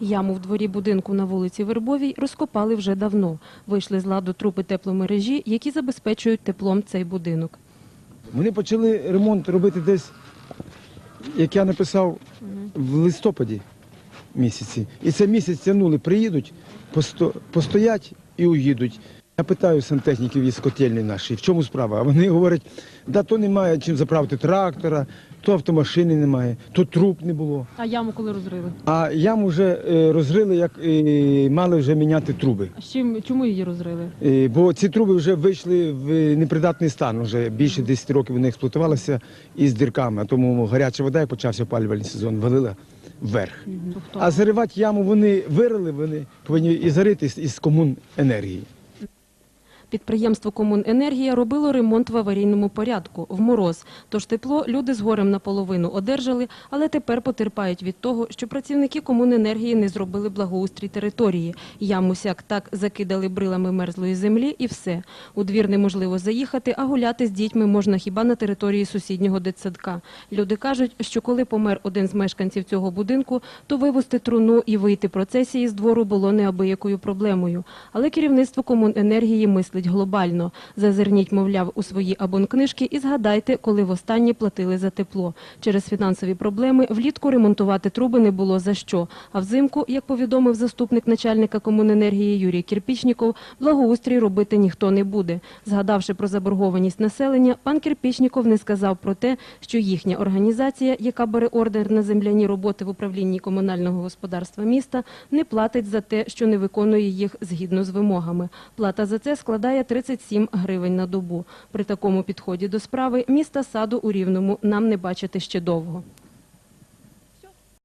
Яму в дворі будинку на вулиці Вербовій розкопали вже давно. Вийшли з ладу трупи тепломережі, які забезпечують теплом цей будинок. Вони почали ремонт робити десь, як я написав, в листопаді місяці. І це місяць тягнули, приїдуть, постоять і уїдуть. Я питаю сантехніків із котельні нашої, в чому справа? А вони говорять, да то немає чим заправити трактора, то автомашини немає, то труб не було. А яму коли розрили? А яму вже е, розрили, як е, мали вже міняти труби. А з чим чому її розрили? Е, Бо ці труби вже вийшли в непридатний стан. Вже більше 10 років вони експлуатувалися із дірками. А тому гаряча вода, як почався опалювальний сезон, валила вверх. А заривати яму вони вирили, вони повинні і зарити із- із комун енергії. Підприємство Комуненергія робило ремонт в аварійному порядку, в мороз. Тож тепло люди з горем наполовину одержали, але тепер потерпають від того, що працівники Комуненергії не зробили благоустрій території. Яму сяк так закидали брилами мерзлої землі і все. У двір неможливо заїхати, а гуляти з дітьми можна хіба на території сусіднього дитсадка. Люди кажуть, що коли помер один з мешканців цього будинку, то вивезти труну і вийти процесії з двору було неабиякою проблемою. Але керівництво Комуненергії мислить глобально. Зазирніть, мовляв, у свої абонкнижки і згадайте, коли востаннє платили за тепло. Через фінансові проблеми влітку ремонтувати труби не було за що. А взимку, як повідомив заступник начальника Комуненергії Юрій Кірпічніков, благоустрій робити ніхто не буде. Згадавши про заборгованість населення, пан Кірпічніков не сказав про те, що їхня організація, яка бере ордер на земляні роботи в управлінні комунального господарства міста, не платить за те, що не виконує їх згідно з вимогами. Плата за це складає 37 гривень на добу. При такому підході до справи міста саду у Рівному нам не бачити ще довго.